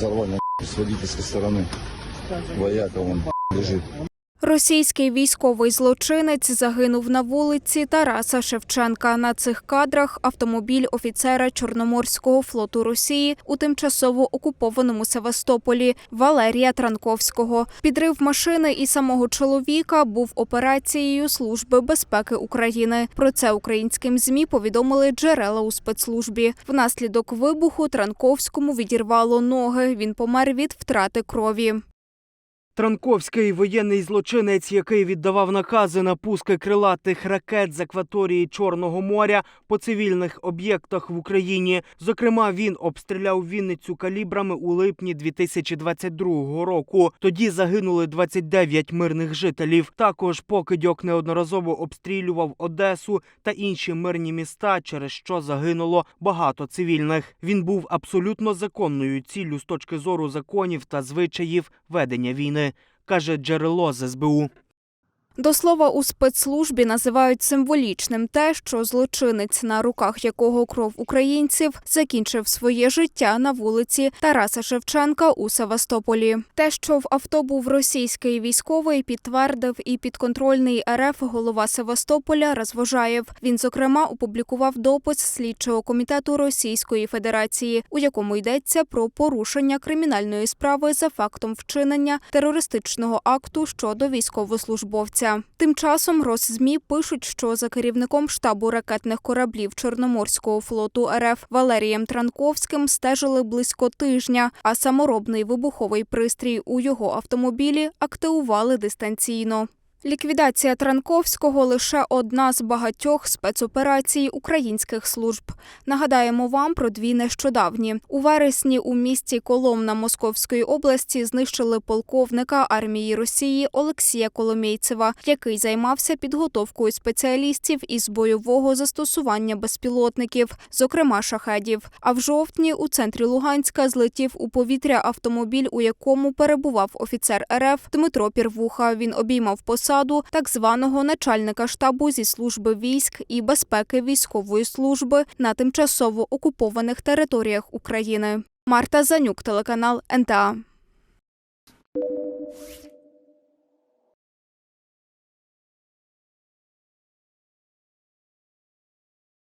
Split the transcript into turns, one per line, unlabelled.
взорвали с водительской стороны. Вояка он лежит.
Російський військовий злочинець загинув на вулиці Тараса Шевченка. На цих кадрах автомобіль офіцера Чорноморського флоту Росії у тимчасово окупованому Севастополі Валерія Транковського. Підрив машини і самого чоловіка був операцією Служби безпеки України. Про це українським змі повідомили джерела у спецслужбі. Внаслідок вибуху Транковському відірвало ноги. Він помер від втрати крові.
Транковський воєнний злочинець, який віддавав накази на пуски крилатих ракет з акваторії Чорного моря по цивільних об'єктах в Україні. Зокрема, він обстріляв Вінницю калібрами у липні 2022 року. Тоді загинули 29 мирних жителів. Також покидьок неодноразово обстрілював Одесу та інші мирні міста, через що загинуло багато цивільних. Він був абсолютно законною ціллю з точки зору законів та звичаїв ведення війни, каже джерело з СБУ.
До слова, у спецслужбі називають символічним те, що злочинець, на руках якого кров українців, закінчив своє життя на вулиці Тараса Шевченка у Севастополі. Те, що в авто був російський військовий, підтвердив і підконтрольний РФ голова Севастополя Розвожаєв. Він зокрема опублікував допис слідчого комітету Російської Федерації, у якому йдеться про порушення кримінальної справи за фактом вчинення терористичного акту щодо військовослужбовця. Тим часом Росзмі пишуть, що за керівником штабу ракетних кораблів Чорноморського флоту РФ Валерієм Транковським стежили близько тижня, а саморобний вибуховий пристрій у його автомобілі активували дистанційно. Ліквідація Транковського лише одна з багатьох спецоперацій українських служб. Нагадаємо вам про дві нещодавні. У вересні у місті Коломна Московської області знищили полковника армії Росії Олексія Коломійцева, який займався підготовкою спеціалістів із бойового застосування безпілотників, зокрема шахедів. А в жовтні у центрі Луганська злетів у повітря автомобіль, у якому перебував офіцер РФ Дмитро Пірвуха. Він обіймав посаду так званого начальника штабу зі служби військ і безпеки військової служби на тимчасово окупованих територіях України. Марта Занюк, телеканал НТА.